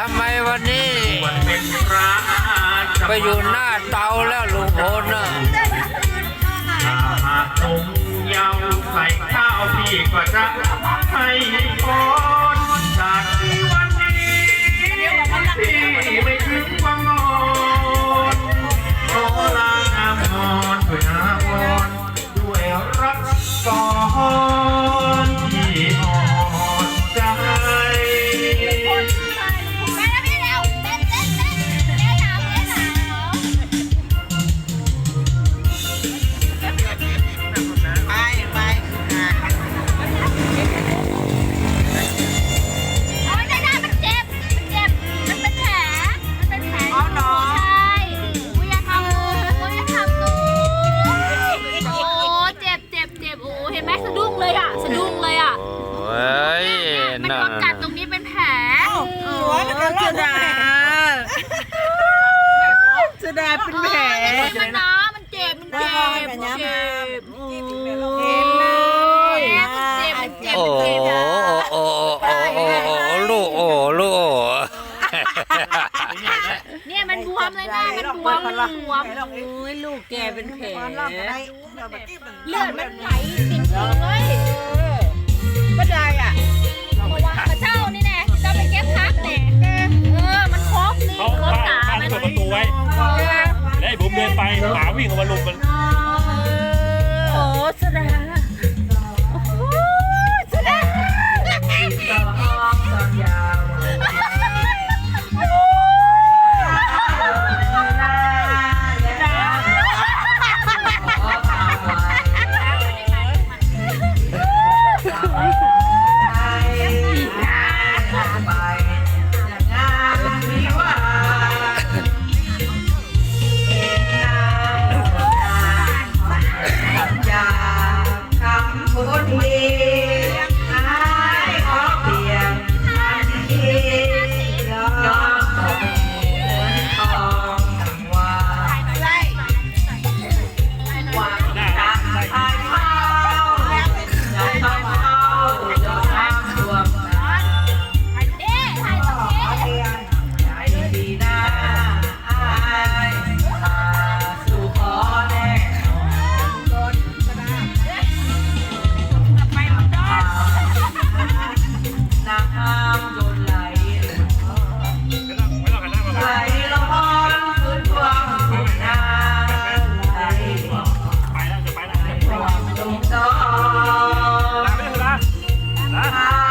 ทำไมวันนี้ไปอยู่หน้าเตาแล้วลุงพลน่ะผมยาวใส่ข้าวพี่ก็จะให้พอ จะด่าจะด่าเป็นแผลมันนะมันเจ็บ มันเจ็บมันเจ็บโอ้โโอ้โอ้โอ้ลูกโอ้ลูกเนี่ยมันบวมเลยนะมันบวมมันบวมโอ้ยลูกแกเป็นแผลเลือดมันไหลจริงๆเลยก็ได้อะ หมาวิ่งออกมาลุมมัน โอ้แสดง นะ